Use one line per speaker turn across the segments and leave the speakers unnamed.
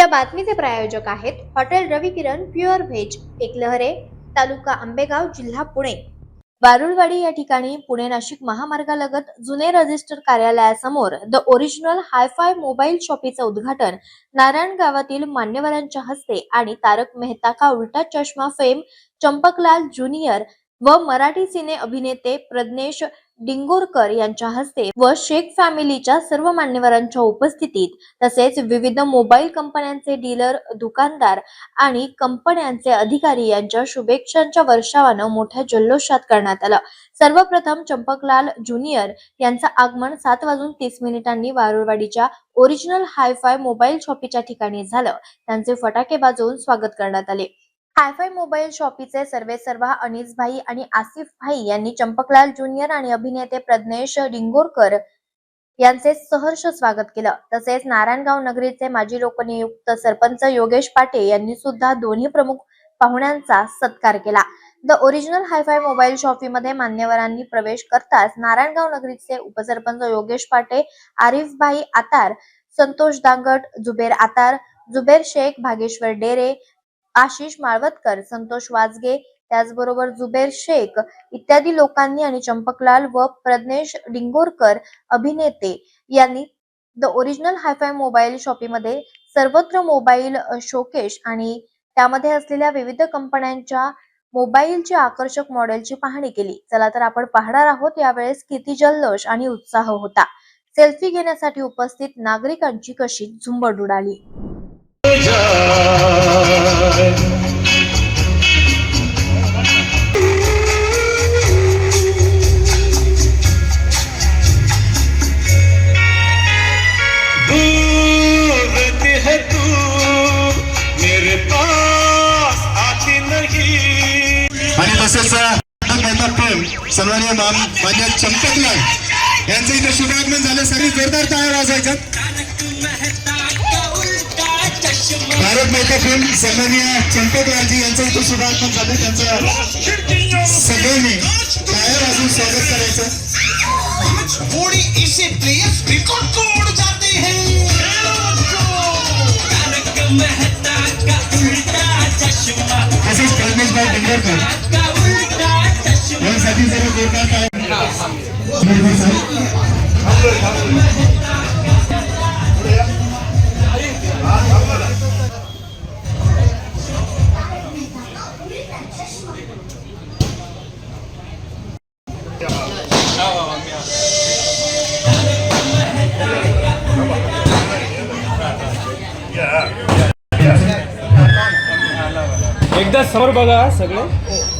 या बातमीचे प्रायोजक आहेत hotel Ravi Kiran pure veg Eklahare taluka Ambegaon जिल्हा पुणे. बारुळवाडी या ठिकाणी पुणे नाशिक महामार्गालगत जुने रजिस्टर कार्यालयासमोर the original hi fi mobile शॉपीचं उद्घाटन नारायण गावातील मान्यवरांच्या हस्ते आणि तारक मेहता का उलटा चष्मा फेम चंपकलाल ज्युनियर व मराठी सिने अभिनेते प्रज्ञेश डिंगोरकर यांच्या हस्ते व शेख फॅमिलीच्या सर्व मान्यवरांच्या उपस्थितीत तसेच विविध मोबाईल कंपन्यांचे डीलर दुकानदार आणि कंपन्यांचे अधिकारी यांच्या शुभेच्छांच्या वर्षावानं मोठ्या जल्लोषात करण्यात आलं. सर्वप्रथम चंपकलाल ज्युनियर यांचं आगमन सात वाजून तीस मिनिटांनी वारुळवाडीच्या ओरिजिनल हायफाय मोबाईल शॉपीच्या ठिकाणी झालं. त्यांचे फटाके वाजवून स्वागत करण्यात आले. हायफाय मोबाईल शॉपीचे सर्वे सर्वा अनिस भाई आणि आसिफ भाई यांनी चंपकलाल ज्युनियर आणि अभिनेते प्रज्ञेश डिंगोरकर यांचे सहर्ष स्वागत केलं. तसेच नारायणगाव नगरीचे माजी लोकनियुक्त सरपंच योगेश पाटे यांनी सुद्धा दोन्ही प्रमुख पाहुण्यांचा सत्कार केला. द ओरिजिनल हायफाय मोबाईल शॉपीमध्ये मान्यवरांनी प्रवेश करताच नारायणगाव नगरीचे उपसरपंच योगेश पाटे आरिफ भाई आतार संतोष दांगट जुबेर आतार जुबेर शेख भागेश्वर डेरे आशिष माळवतकर संतोष वाजगे त्याचबरोबर जुबेर शेख इत्यादी लोकांनी आणि चंपकलाल व प्रज्ञेश डिंगोरकर अभिनेते यांनी द ओरिजिनल हायफाय मोबाईल शॉपीमध्ये सर्वत्र मोबाईल शोकेश आणि त्यामध्ये असलेल्या विविध कंपन्यांच्या मोबाईलची आकर्षक मॉडेलची पाहणी केली. चला तर आपण पाहणार आहोत यावेळेस किती जल्लोष आणि उत्साह होता. सेल्फी घेण्यासाठी उपस्थित नागरिकांची कशी झुंबड उडाली?
सन्मान्य माझ्या मान्य चंपकलाल. यांचं इथे शुभागमन झालं. सगळी जोरदार टाळ्या वाजवायच्या भारत मेहता फिल्म सन्मान्य चंपकलालजी यांचं इथे शुभागमन झालं. त्यांचं सगळ्यांनी टाळ्या वाजवून स्वागत करायचं.
एकदा समोर बघा सगळे.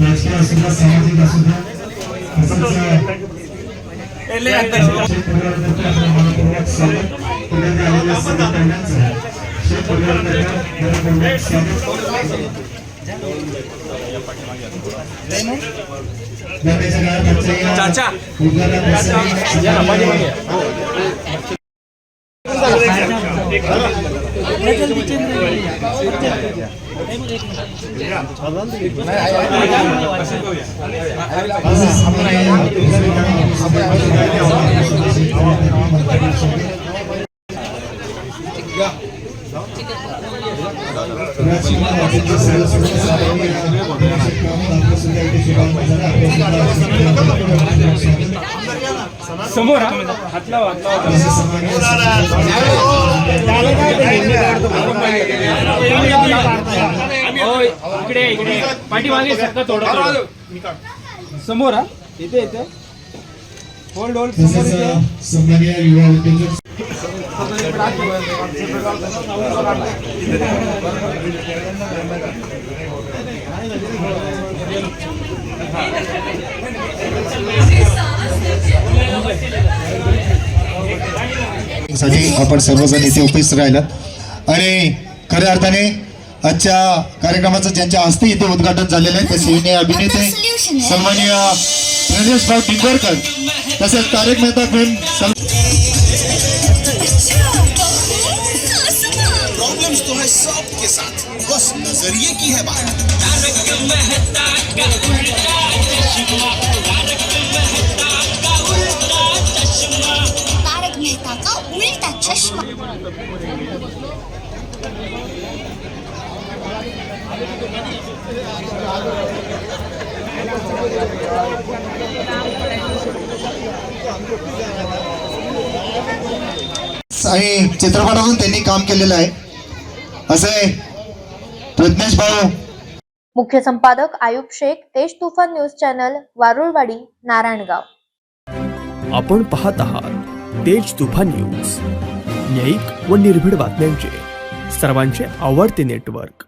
राजकीय असू द्या सामाजिक असू द्या तसंच आलेल्या चाचा समोर हा. हात लावा हात लावा होय इकडे इकडे. पाठीमागे सरका थोडं. समोर हा? इथे इथे.
होल्ड होल्ड समोर
युवा साठी आपण सर्वजण इथे उपस्थित राहिलात. आणि खऱ्या अर्थाने आजच्या कार्यक्रमाचं ज्यांच्या हस्ते इथे उद्घाटन झालेलं आहे ते सिने अभिनेते सन्माननीय प्रणेश भाऊ टिंगरकर तसेच Tarak Mehta film some-
problems तो है सबके साथ। बस नजरिए की है बात।
तारक मेहता का उल्टा चश्मा।
आणि चित्रपटातून त्यांनी काम केलेलं आहे. असे प्रज्ञेश भाऊ.
मुख्य संपादक आयुब शेख तेज तुफान न्यूज चॅनल वारुळवाडी नारायणगाव.
आपण पाहत आहात तेज तुफान न्यूज. न्यायिक व निर्भीड बातम्यांचे. सर्वांचे आवडते नेटवर्क.